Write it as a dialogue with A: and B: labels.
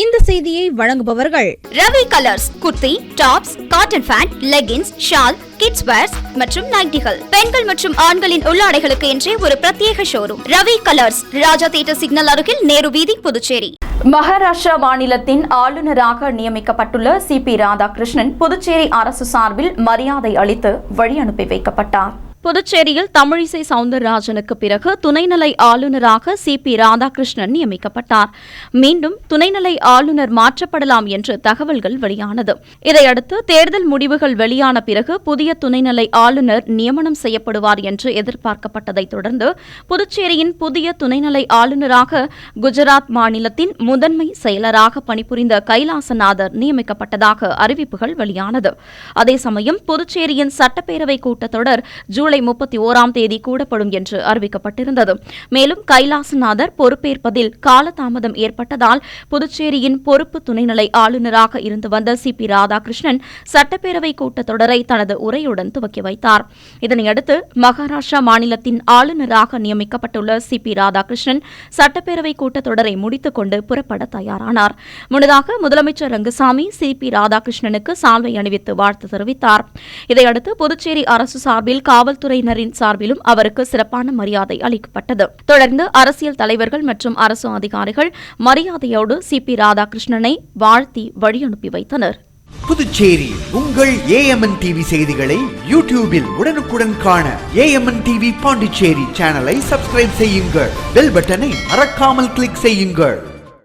A: இந்த செய்தியை வழங்குபவர்கள்
B: Ravi colours kurti tops cotton pant leggings shawl kids wears மற்றும் நைட்டிகள். பெண்கள் மற்றும் ஆண்களின் உள்ளாடைகளுக்கு என்றே ஒரு பிரத்யேக showroom. Ravi colours Raja theatre signal அருகில் நேரு வீதி புதுச்சேரி.
C: மகாராஷ்டிரா மாநிலத்தின் ஆளுநராக நியமிக்கப்பட்டுள்ள சி பி ராதாகிருஷ்ணன் புதுச்சேரி அரசு சார்பில் மரியாதை அளித்து வழி அனுப்பி வைக்கப்பட்டார். புதுச்சேரியில் தமிழிசை சவுந்தரராஜனுக்கு பிறகு துணைநிலை ஆளுநராக சி பி ராதாகிருஷ்ணன் நியமிக்கப்பட்டார். மீண்டும் துணைநிலை ஆளுநர் மாற்றப்படலாம் என்று தகவல்கள் வெளியானது. இதையடுத்து தேர்தல் முடிவுகள் வெளியான பிறகு புதிய துணைநிலை ஆளுநர் நியமனம் செய்யப்படுவார் என்று எதிர்பார்க்கப்பட்டதைத் தொடர்ந்து புதுச்சேரியின் புதிய துணைநிலை ஆளுநராக குஜராத் மாநிலத்தின் முதன்மை செயலராக பணிபுரிந்த கைலாசநாதர் நியமிக்கப்பட்டதாக அறிவிப்புகள் வெளியானது. அதே சமயம் புதுச்சேரியின் சட்டப்பேரவை கூட்டத்தொடர் ஜூலை முப்பத்தி ஓராம் தேதி கூடப்படும் என்று அறிவிக்கப்பட்டிருந்தது. மேலும் கைலாசநாதர் பொறுப்பேற்பதில் காலதாமதம் ஏற்பட்டதால் புதுச்சேரியின் பொறுப்பு துணைநிலை ஆளுநராக இருந்து வந்த சி. பி. ராதாகிருஷ்ணன் சட்டப்பேரவை கூட்டத்தொடரை தனது உரையுடன் துவக்கி வைத்தார். இதனையடுத்து மகாராஷ்டிரா மாநிலத்தின் ஆளுநராக நியமிக்கப்பட்டுள்ள சி. பி. ராதாகிருஷ்ணன் சட்டப்பேரவை கூட்டத்தொடரை முடித்துக் கொண்டு புறப்பட தயாரானார். முன்னதாக முதலமைச்சர் ரங்கசாமி சி. பி. ராதாகிருஷ்ணனுக்கு சால்வை அணிவித்து வாழ்த்து தெரிவித்தார். இதையடுத்து புதுச்சேரி அரசு சார்பில் காவல்துறையினரின் சார்பிலும் அவருக்கு சிறப்பான மரியாதை அளிக்கப்பட்டது. தொடர்ந்து அரசியல் தலைவர்கள் மற்றும் அரசு அதிகாரிகள் மரியாதையோடு சி. பி. ராதாகிருஷ்ணனை வாழ்த்தி வழி அனுப்பி வைத்தனர்.
D: புதுச்சேரி உங்கள் ஏஎம்என் டிவி செய்திகளை யூடியூபில் உடனுக்குடன் காண ஏஎம்என் டிவி பாண்டிச்சேரி சேனலை சப்ஸ்கிரைப் செய்யுங்கள். பெல் பட்டனை மறக்காமல் கிளிக் செய்யுங்கள்.